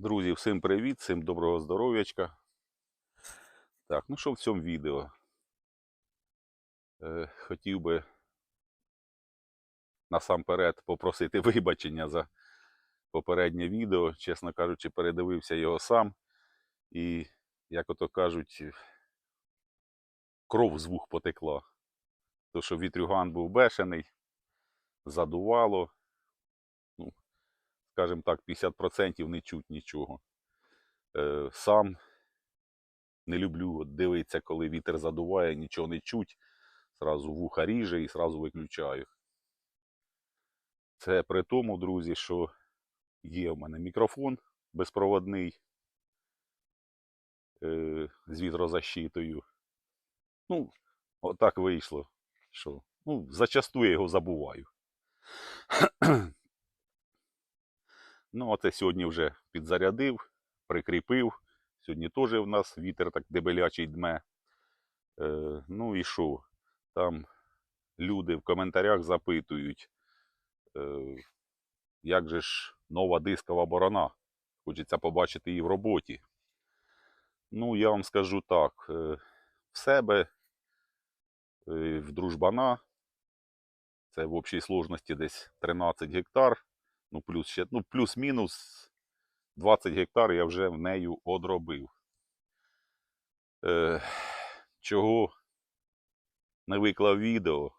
Друзі, всім привіт, всім доброго здоров'ячка. Так, ну що в цьому відео? Е, хотів би насамперед попросити вибачення за попереднє відео. Чесно кажучи, передивився його сам. І, як ото кажуть, кров з вух потекла. То, що вітрюган був бешений, задувало. Скажімо так, 50% не чуть нічого. Е, сам не люблю дивитися, коли вітер задуває, нічого не чуть. Зразу вуха ріже і зразу виключаю. Це при тому, друзі, що є в мене мікрофон безпроводний е, з вітрозащитою. Ну, отак вийшло, що ну, зачасту я його забуваю. Ну, оце сьогодні вже підзарядив, прикріпив. Сьогодні теж в нас вітер так дебелячий дме. Е, ну і що? Там люди в коментарях запитують, е, як же ж нова дискова борона. Хочеться побачити її в роботі. Ну, я вам скажу так: е, в себе, е, в дружбана, це в общій сложності десь 13 гектар ну плюс ще, ну плюс-мінус 20 гектар я вже в нею одробив. Е, чого не виклав відео?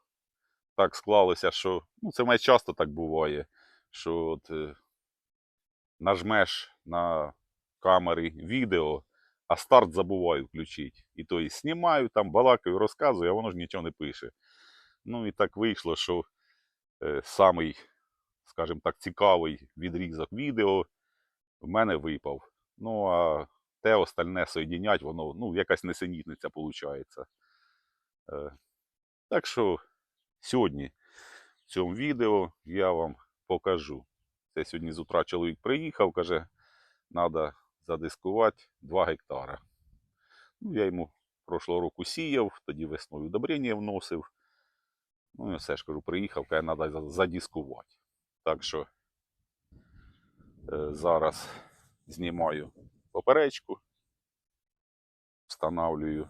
Так склалося, що ну, це мене часто так буває, що от, е, нажмеш на камері відео, а старт забуваю включити. І то і знімаю, там балакаю, розказую, а воно ж нічого не пише. Ну і так вийшло, що е, самий скажімо так, цікавий відрізок відео в мене випав. Ну, а те остальне соєдінять, воно, ну, якась несенітниця виходить. Е, так що сьогодні в цьому відео я вам покажу. Це сьогодні з утра чоловік приїхав, каже, треба задискувати 2 гектара. Ну, я йому прошлого року сіяв, тоді весною удобрення вносив. Ну, і все ж кажу, приїхав, каже, треба задискувати. Так що е, зараз знімаю поперечку, встановлюю,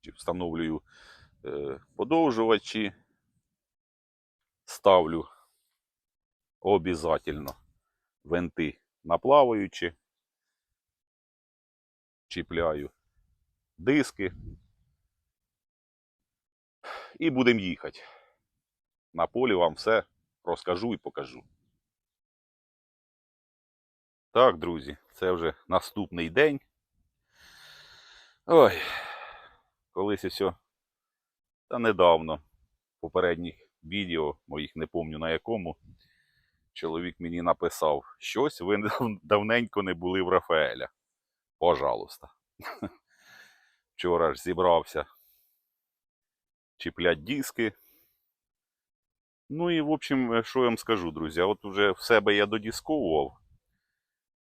чи встановлюю е, подовжувачі, ставлю обязательно винти наплаваючи, чіпляю диски і будемо їхати. На полі вам все розкажу і покажу. Так, друзі, це вже наступний день. Ой, колись усе, та недавно, попередніх відео, моїх не помню на якому, чоловік мені написав, щось ви давненько не були в Рафаеля. Пожалуйста. Вчора ж зібрався чіплять диски. Ну і, в общем, що я вам скажу, друзі, от вже в себе я додісковував,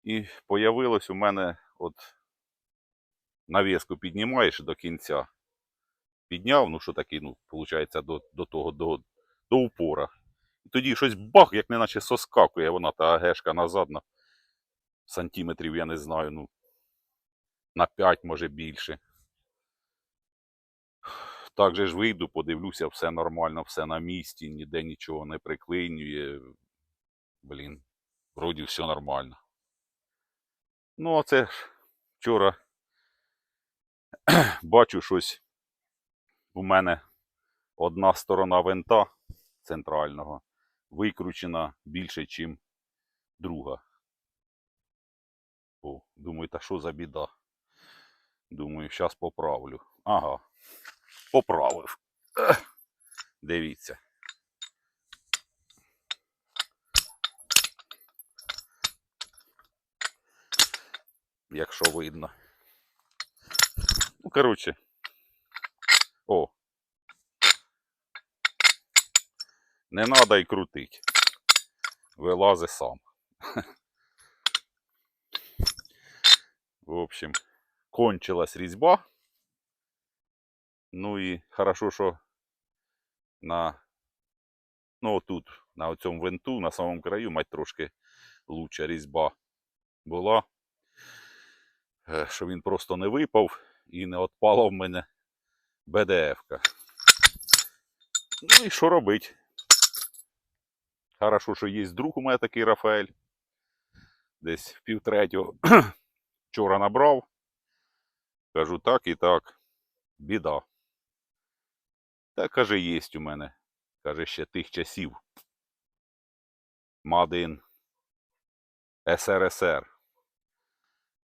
і появилось у мене от навіску піднімаєш до кінця. Підняв, ну що такий, ну, виходить, до, до того, до, до упора. І тоді щось бах, як неначе соскакує вона, та гешка назад на сантиметрів, я не знаю, ну, на 5, може більше. Так же ж вийду, подивлюся, все нормально, все на місці, ніде нічого не приклинює. Блін, вроді все нормально. Ну, а це ж вчора бачу щось. У мене одна сторона винта центрального викручена більше, ніж друга. О, думаю, та що за біда? Думаю, зараз поправлю. Ага поправив. Дивіться. Якщо видно. Ну, коротше. О. Не треба й крутить. Вилази сам. В общем, кончилась різьба. Ну і хорошо, що на ну, тут, на цьому винту, на самому краю, мать трошки лучша різьба. була, е, що він просто не випав і не отпала в мене БДФ-ка. Ну і що робить? Хорошо, що є друг у мене такий Рафаель. Десь в півтретього вчора набрав. Кажу, так і так. Біда. Та каже, єсть у мене. Каже, ще тих часів. Мадин СРСР.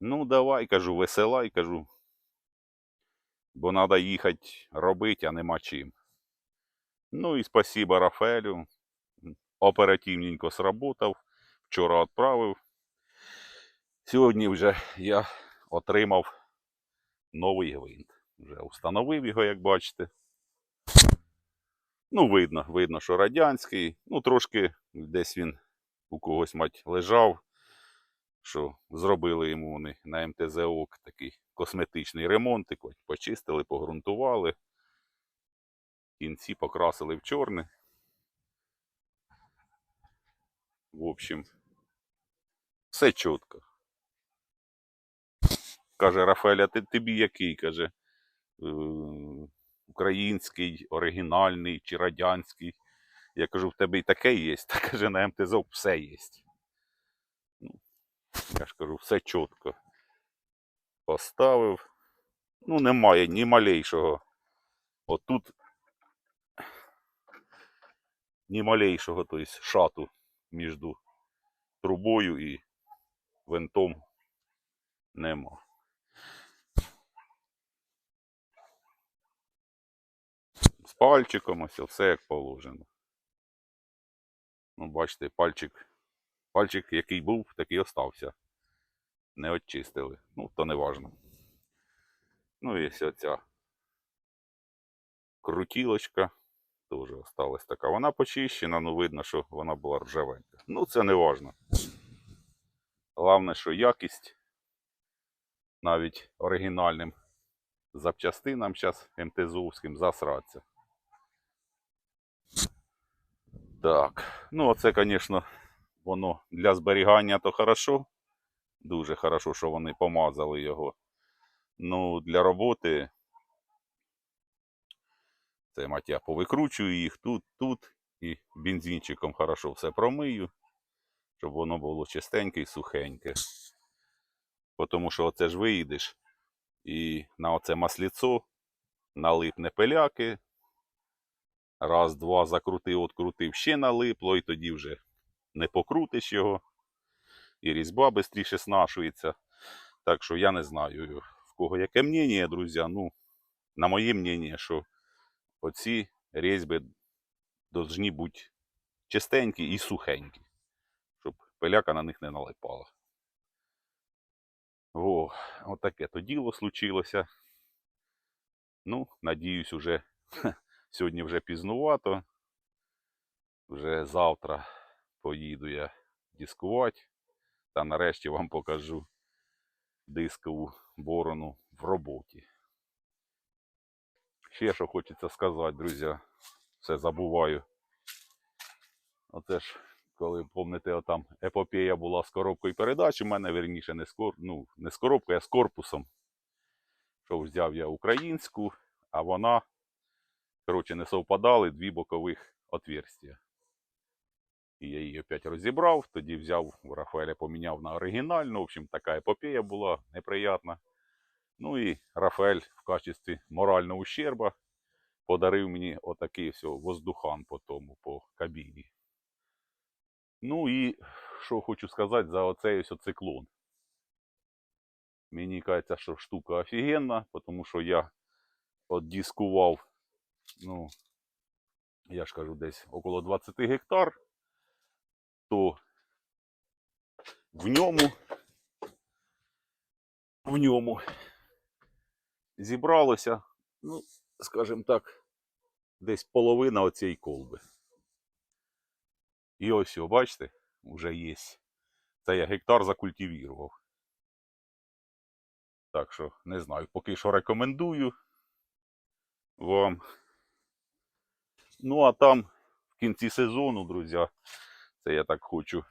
Ну, давай, кажу, веселай, кажу. Бо треба їхати робити, а нема чим. Ну і спасіба Рафаелю. Оперативненько сработав. Вчора відправив. Сьогодні вже я отримав новий гвинт. Вже встановив його, як бачите. Ну, видно, видно, що радянський. Ну, трошки десь він у когось мать лежав, що зробили йому вони на МТЗОК такий косметичний ремонтик. Почистили, погрунтували. Кінці покрасили в чорне. В общем, все чітко. Каже Рафаеля, ти тобі який? каже, «Е, український, оригінальний чи радянський. Я кажу, в тебе і таке є, та каже, на МТЗО все є. Ну, я ж кажу, все чітко. Поставив. Ну, немає ні малейшого. Отут ні малейшого, тобто шату між трубою і винтом нема. З пальчиком ось все як положено. Ну, бачите, пальчик, пальчик, який був, такий остався. Не очистили. Ну, то не важно. Ну і ось оця крутілочка теж осталась така. Вона почищена, ну видно, що вона була ржавенька. Ну, це не важно. Головне, що якість навіть оригінальним запчастинам зараз МТЗовським засраться. Так, ну оце, звісно, воно для зберігання то хорошо. Дуже хорошо, що вони помазали його. Ну, для роботи це мать я повикручую їх тут, тут і бензинчиком хорошо все промию, щоб воно було чистеньке і сухеньке. Тому що оце ж виїдеш і на оце масліцо налипне пиляки. Раз, два, закрутив, открутив, ще налипло, і тоді вже не покрутиш його. І різьба швидше снашується. Так що я не знаю, в кого яке мнення, друзі. Ну, на моє мнення, що оці різьби повинні бути чистенькі і сухенькі, щоб пиляка на них не налипала. О, отаке то діло случилося. Ну, надіюсь, уже сьогодні вже пізнувато. Вже завтра поїду я дискувати. Та нарешті вам покажу дискову борону в роботі. Ще що хочеться сказати, друзі, все забуваю. Оце ж, коли помните, отам епопея була з коробкою передач, у мене верніше не з, кор... ну, не з коробкою, а з корпусом. Що взяв я українську, а вона, коротше, не совпадали дві бокових отверстия. І я її опять розібрав, тоді взяв Рафаеля, поміняв на оригінальну. В общем, така епопея була неприятна. Ну і Рафаель в качестві морального ущерба подарив мені отакий все, воздухан по тому, по кабіні. Ну і що хочу сказати за оцей ось циклон. Мені кажеться, що штука офігенна, тому що я отдискував, ну, я ж кажу, десь около 20 гектар, то в ньому, в ньому зібралося, ну, скажімо так, десь половина оцієї колби. І ось, о, бачите, вже є. Це я гектар закультивірував. Так що, не знаю, поки що рекомендую вам. Ну, а там в кінці сезону, друзі, це я так хочу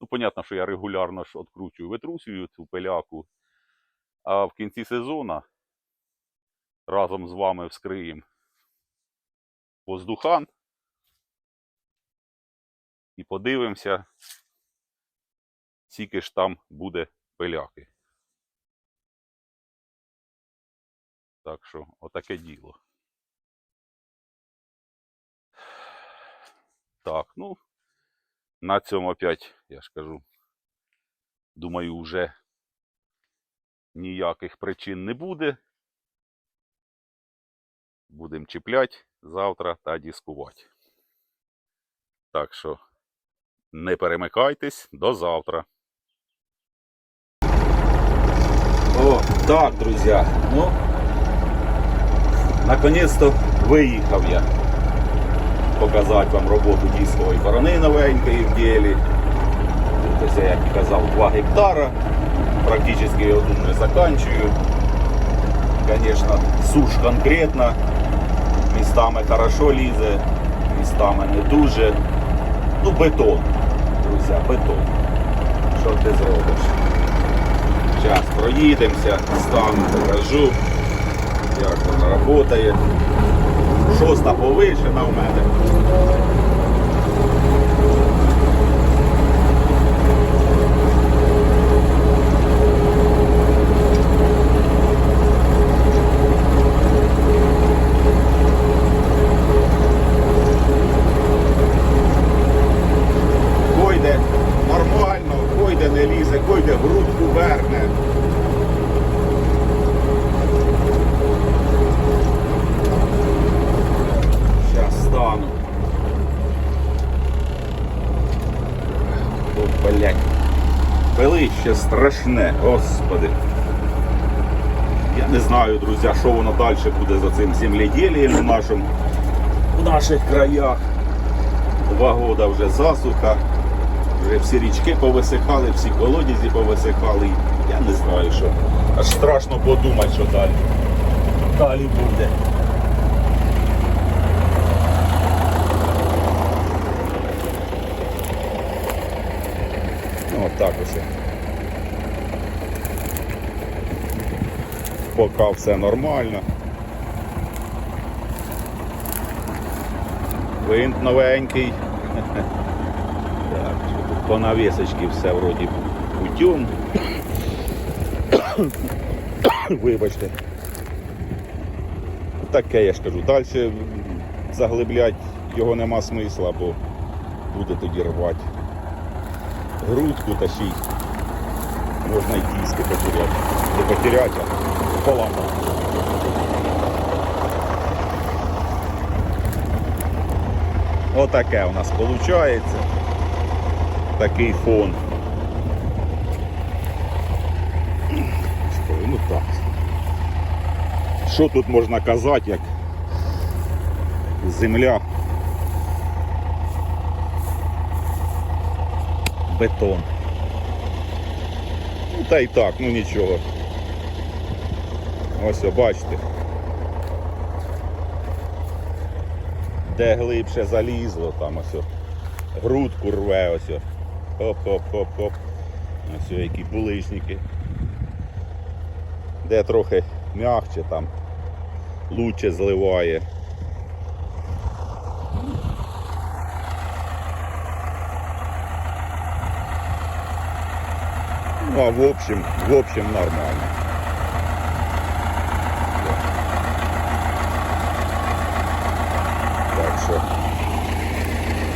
Ну, понятно, що я регулярно ж откручую, витрусюю цю пиляку. А в кінці сезону разом з вами вскриємо воздухан і подивимося, скільки ж там буде пиляки. Так що, отаке діло. Так, ну, на цьому опять, я ж кажу, думаю, вже ніяких причин не буде. Будемо чіпляти завтра та дискувати. Так що не перемикайтесь до завтра. О, так, друзі. Ну, наконец-то виїхав я показати вам роботу дискової борони новенької в ділі. Я, як і казав, 2 гектара. Практично його тут вже заканчую. Звісно, суш конкретно. Містами хорошо лізе, містами не дуже. Ну, бетон, друзі, бетон. Що ти зробиш? Зараз проїдемося, стану, покажу, як воно працює. Шоста повишена в мене. Койде нормально, койде не лізе, койде грудку верне. Зараз стану. О, блядь. Пилище страшне, господи. Я не знаю, друзі, що воно далі буде за цим земледілієм в нашому, в наших краях. Два года вже засуха. Вже всі річки повисихали, всі колодязі повисихали. Я не знаю, що. Аж страшно подумати, що далі. Далі буде. Ну, от так ось. Поки все нормально. Винт новенький. Так, тут по навісочці все вроді путем. Вибачте. Таке я ж кажу. Далі заглиблять його нема смисла, бо буде тоді рвати грудку та ще й можна й диски потеряти. Не потеряти, а поламати. Отаке у нас виходить. Такий фон. Ну так. Що тут можна казати, як земля бетон. Та й так, ну нічого. Ось бачите. Де глибше залізло, там ось грудку рве ось. Хоп-хоп-хоп-хоп. Ось які булишники. Де трохи м'ягче там, лучше зливає. Ну, а в общем, в общем нормально. Так що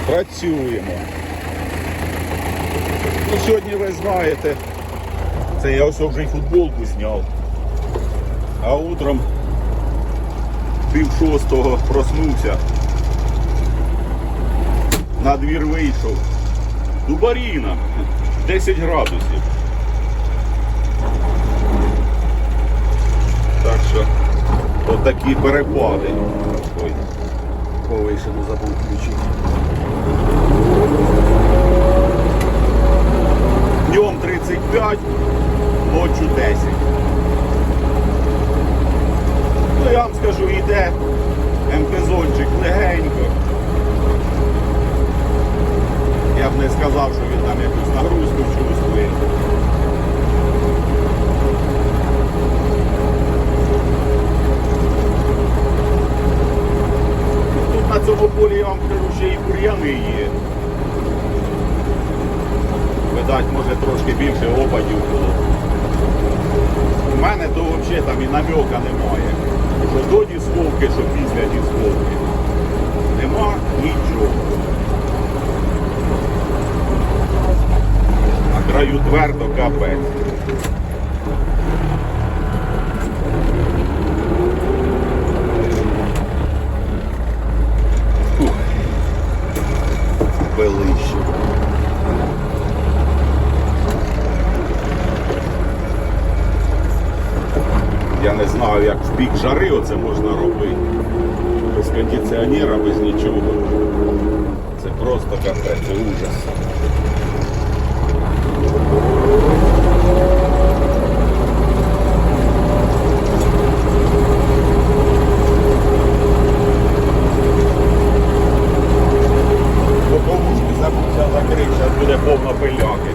працюємо. Ну, сьогодні ви знаєте, це я ось вже й футболку зняв. А утром пів шостого проснувся. На двір вийшов. Дубаріна. 10 градусів. Так що отакі перепади. Ой, повишену забув включити. Днем 35, ночью 10. Ну я вам скажу, йде МПЗончик легенько. Я б не сказав, що він там якусь нагрузку чувствує. На цьому полі я вам кажу, ще і бур'яни є. Видать, може трошки більше опадів було. У мене то взагалі там і намека немає. Що до дісковки, що після дісковки. Нема нічого. На краю твердо капець. Велище. Я не знаю, як в пік жари оце можна робити. Без кондиціонера, без нічого. Це просто капець, ужас. Боковушки забувся закрити, зараз буде повно пиляки.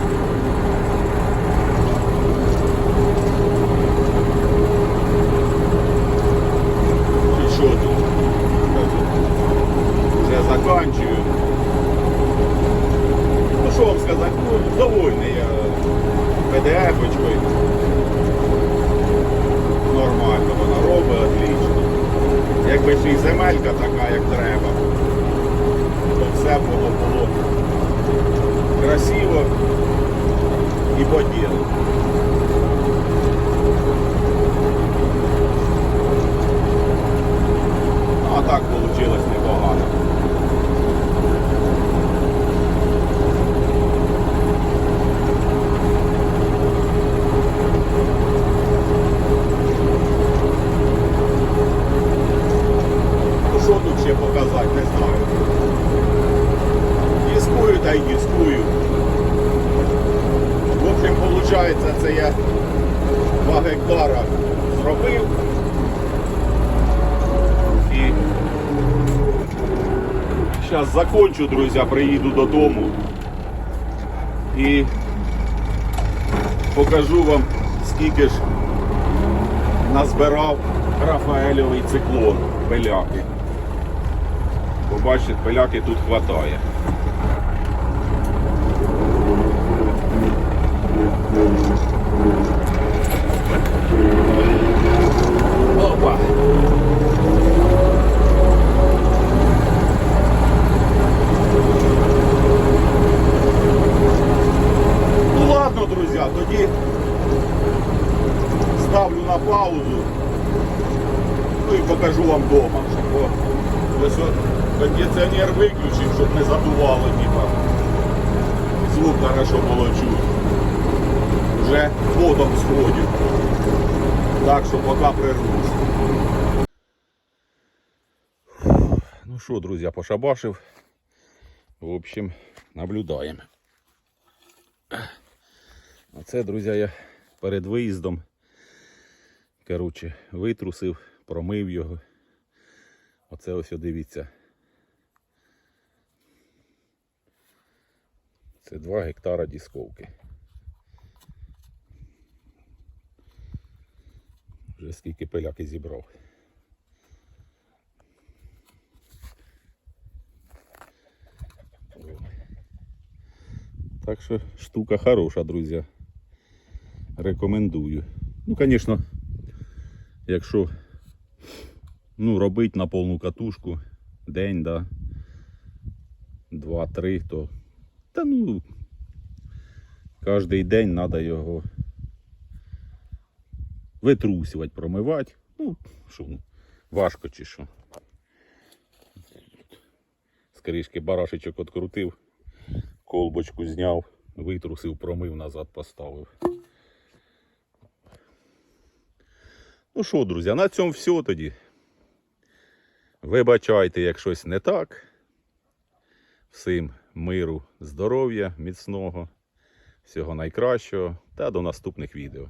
Чи що тут? Вже заканчую. Ну що вам сказати, ну, довольний я PDF-очкою. Нормально вона робить, отлично. Якби ще й земелька така, як треба, то все було було красиво і по ділу. Ну, а так вийшло непогано. Ну що тут ще показати, не знаю. Дискую та й дискую. В общем, виходить, це я 2 гектара зробив. І зараз закончу, друзі, приїду додому і покажу вам, скільки ж назбирав Рафаельовий циклон пиляки. Побачите, пиляки тут хватає. Опа! Ну ладно, друзі, тоді ставлю на паузу. Ну і покажу вам вдома. Бо ось от кондиціонер виключив, щоб не задувало, типа. Звук хорошо було чути. Вже потом сходю. Так що поки прервусь. Ну що, друзі, пошабашив. В общем, наблюдаємо. Оце, друзі, я перед виїздом коротше, витрусив, промив його. Оце ось дивіться. Це 2 гектара дісковки. Вже скільки пиляки зібрав. Так що штука хороша, друзі. Рекомендую. Ну, звісно, якщо ну, робити на повну катушку день, да, два-три, то та ну кожен день треба його витрусювати, промивати. Ну, що, ну, важко чи що. З барашечок відкрутив, колбочку зняв, витрусив, промив, назад поставив. Ну що, друзі, на цьому все тоді. Вибачайте, як щось не так. Всім миру, здоров'я, міцного, всього найкращого та до наступних відео.